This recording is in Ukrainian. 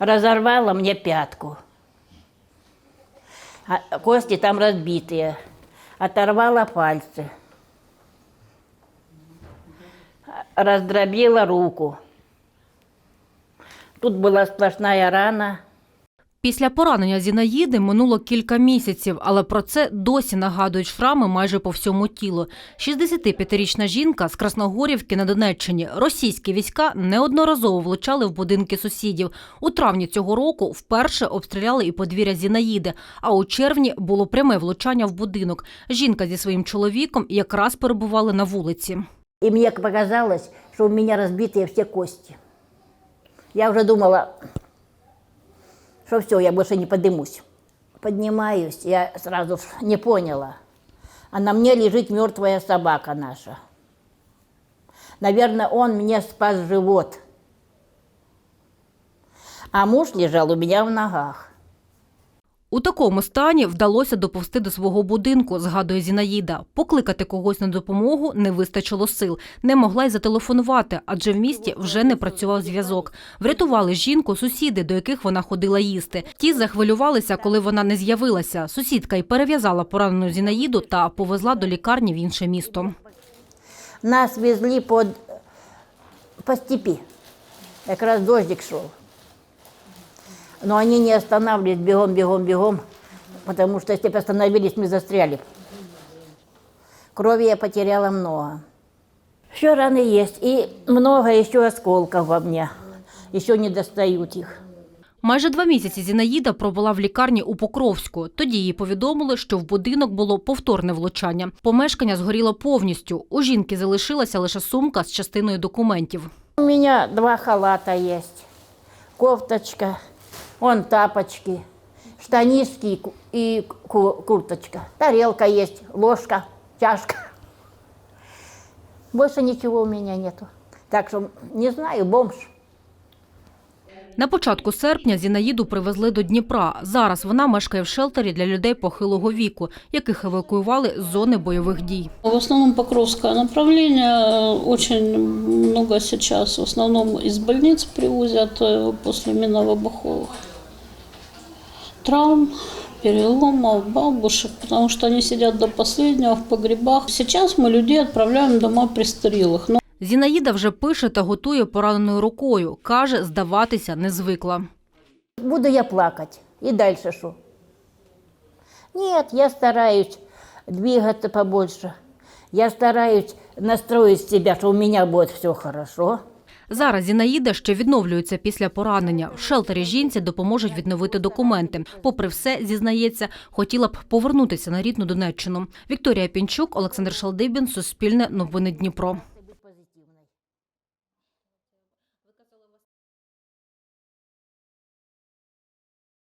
разорвала мне пятку. А кости там разбитые. Оторвала пальцы. Раздробила руку. Тут была сплошная рана. Після поранення Зінаїди минуло кілька місяців, але про це досі нагадують шрами майже по всьому тілу. 65-річна жінка з Красногорівки на Донеччині. Російські війська неодноразово влучали в будинки сусідів. У травні цього року вперше обстріляли і подвір'я Зінаїди, а у червні було пряме влучання в будинок. Жінка зі своїм чоловіком якраз перебували на вулиці. И мне показалось, что у меня разбитые все кости. Я уже думала, что все, я больше не поднимусь. Поднимаюсь, я сразу не поняла. А на мне лежит мертвая собака наша. Наверное, он мне спас живот. А муж лежал у меня в ногах. У такому стані вдалося доповсти до свого будинку, згадує Зінаїда. Покликати когось на допомогу не вистачило сил. Не могла й зателефонувати, адже в місті вже не працював зв'язок. Врятували жінку сусіди, до яких вона ходила їсти. Ті захвилювалися, коли вона не з'явилася. Сусідка й перев'язала поранену Зінаїду та повезла до лікарні в інше місто. Нас везли по степи. Как раз дождик шел Но они не останавливались бегом, бегом, бегом, потому что если бы остановились, мы застряли. б. Крови я потеряла много. Еще раны есть, и много еще осколков во мне. Еще не достают их. Майже два місяці Зінаїда пробула в лікарні у Покровську. Тоді їй повідомили, що в будинок було повторне влучання. Помешкання згоріло повністю. У жінки залишилася лише сумка з частиною документів. У меня два халата есть. Кофточка, вон тапочки, штанишки и ку- и ку- курточка. Тарелка есть, ложка, чашка. Больше ничего у меня нету. Так что, не знаю, бомж. На початку серпня Зінаїду привезли до Дніпра. Зараз вона мешкає в шелтері для людей похилого віку, яких евакуювали з зони бойових дій. В основном Покровское направление, э, очень много сейчас, в основном из больниц привозят э, после миновыбуховых травм, переломов, бабушек, потому что они сидят до последнего в погребах. Сейчас мы людей отправляем в дома престарелых. Но Зінаїда вже пише та готує пораненою рукою. Каже, здаватися не звикла. Буду я плакать. И дальше что? Нет, я стараюсь двигаться побольше. Я стараюсь настроить себя, что у меня будет все хорошо. Зараз Зінаїда ще відновлюється після поранення. В шелтері жінці допоможуть відновити документи. Попри все, зізнається, хотіла б повернутися на рідну Донеччину. Вікторія Пінчук, Олександр Шалдибін, Суспільне, Новини Дніпро.